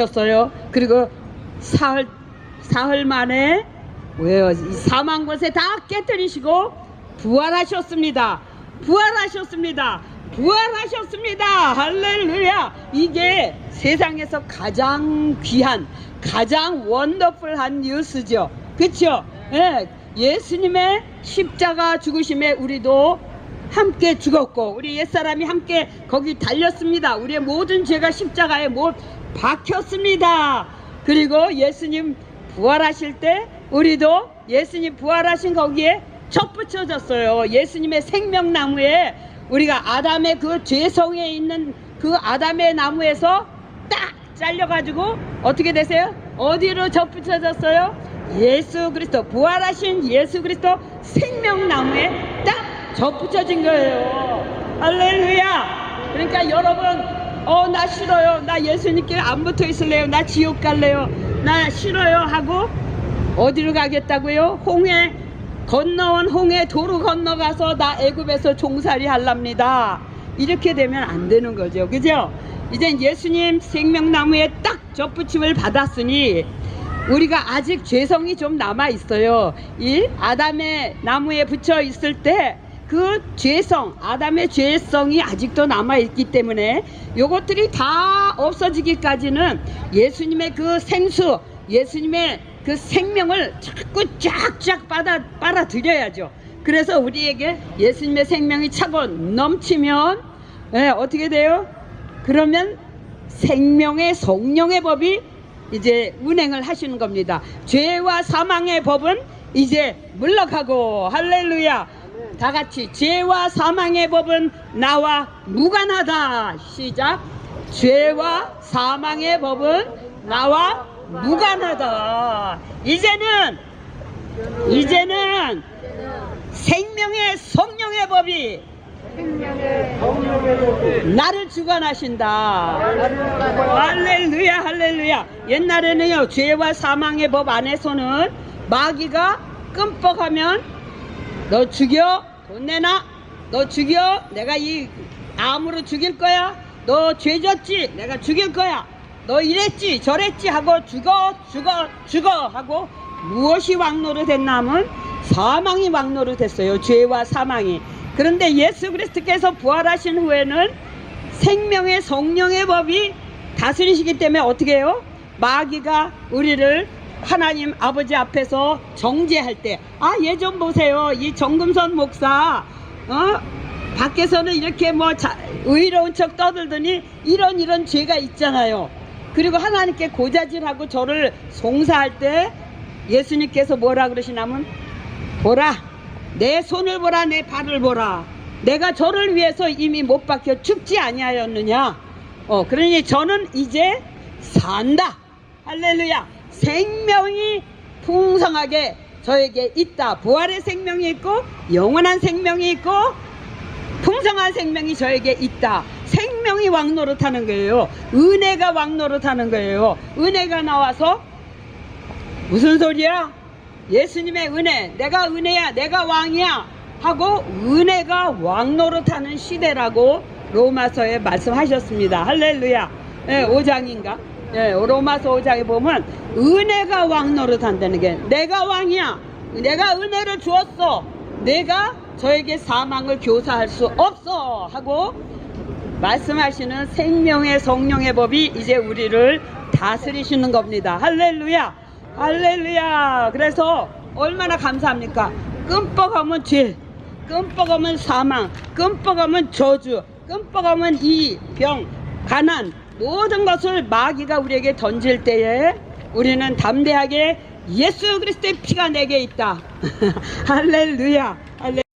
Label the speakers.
Speaker 1: 었어요. 그리고 사흘 사흘 만에 왜요? 이 사망 곳에 다 깨뜨리시고 부활하셨습니다. 부활하셨습니다. 부활하셨습니다. 할렐루야. 이게 세상에서 가장 귀한, 가장 원더풀한 뉴스죠. 그렇죠? 예. 예수님의 십자가 죽으심에 우리도 함께 죽었고 우리 옛사람이 함께 거기 달렸습니다. 우리의 모든 죄가 십자가에 못 박혔습니다. 그리고 예수님 부활하실 때 우리도 예수님 부활하신 거기에 첫 붙여졌어요. 예수님의 생명나무에 우리가 아담의 그 죄성에 있는 그 아담의 나무에서 딱 잘려가지고 어떻게 되세요? 어디로 접 붙여졌어요? 예수 그리스도 부활하신 예수 그리스도 생명나무에 딱 접붙여진 거예요. 할렐루야. 그러니까 여러분, 어, 나 싫어요. 나 예수님께 안 붙어 있을래요. 나 지옥 갈래요. 나 싫어요. 하고 어디로 가겠다고요? 홍해 건너온 홍해 도로 건너가서 나 애굽에서 종살이 할랍니다. 이렇게 되면 안 되는 거죠. 그죠? 이젠 예수님 생명나무에 딱 접붙임을 받았으니 우리가 아직 죄성이 좀 남아 있어요. 이 아담의 나무에 붙여 있을 때 그 죄성, 아담의 죄성이 아직도 남아 있기 때문에 요것들이 다 없어지기까지는 예수님의 그 생수, 예수님의 그 생명을 자꾸 쫙쫙 빨아 빨아들여야죠. 그래서 우리에게 예수님의 생명이 차고 넘치면 예, 어떻게 돼요? 그러면 생명의 성령의 법이 이제 운행을 하시는 겁니다. 죄와 사망의 법은 이제 물러가고 할렐루야. 다 같이 죄와 사망의 법은 나와 무관하다. 시작. 죄와 사망의 법은 나와 무관하다. 이제는 이제는 생명의 성령의 법이 나를 주관하신다. 할렐루야, 할렐루야. 옛날에는요, 죄와 사망의 법 안에서는 마귀가 끔뻑하면 너 죽여, 돈 내놔, 너 죽여, 내가 이 암으로 죽일 거야. 너 죄졌지, 내가 죽일 거야. 너 이랬지, 저랬지 하고 죽어, 죽어, 죽어 하고 무엇이 왕노로 됐나면 사망이 왕노로 됐어요. 죄와 사망이. 그런데 예수 그리스도께서 부활하신 후에는 생명의 성령의 법이 다스리시기 때문에 어떻게 해요? 마귀가 우리를 하나님 아버지 앞에서 정죄할 때, 아, 예전 보세요. 이 정금선 목사, 어? 밖에서는 이렇게 뭐 자, 의로운 척 떠들더니 이런 이런 죄가 있잖아요. 그리고 하나님께 고자질하고 저를 송사할 때 예수님께서 뭐라 그러시냐면, 보라, 내 손을 보라, 내 발을 보라. 내가 저를 위해서 이미 못 박혀 죽지 아니하였느냐. 어, 그러니 저는 이제 산다. 할렐루야. 생명이 풍성하게 저에게 있다. 부활의 생명이 있고 영원한 생명이 있고 풍성한 생명이 저에게 있다. 생명이 왕노릇 하는 거예요. 은혜가 왕노릇 하는 거예요. 은혜가 나와서 무슨 소리야? 예수님의 은혜, 내가 은혜야, 내가 왕이야 하고 은혜가 왕노릇 하는 시대라고 로마서에 말씀하셨습니다. 할렐루야. 예, 5장인가? 예, 로마서 5장에 보면 은혜가 왕 노릇한다는 게 내가 왕이야. 내가 은혜를 주었어. 내가 저에게 사망을 교사할 수 없어 하고 말씀하시는 생명의 성령의 법이 이제 우리를 다스리시는 겁니다. 할렐루야. 할렐루야. 그래서 얼마나 감사합니까? 끔뻑하면 죄, 끔뻑하면 사망, 끔뻑하면 저주, 끔뻑하면 이 병, 가난 모든 것을 마귀가 우리에게 던질 때에 우리는 담대하게 예수 그리스도의 피가 내게 있다. 할렐루야. 할렐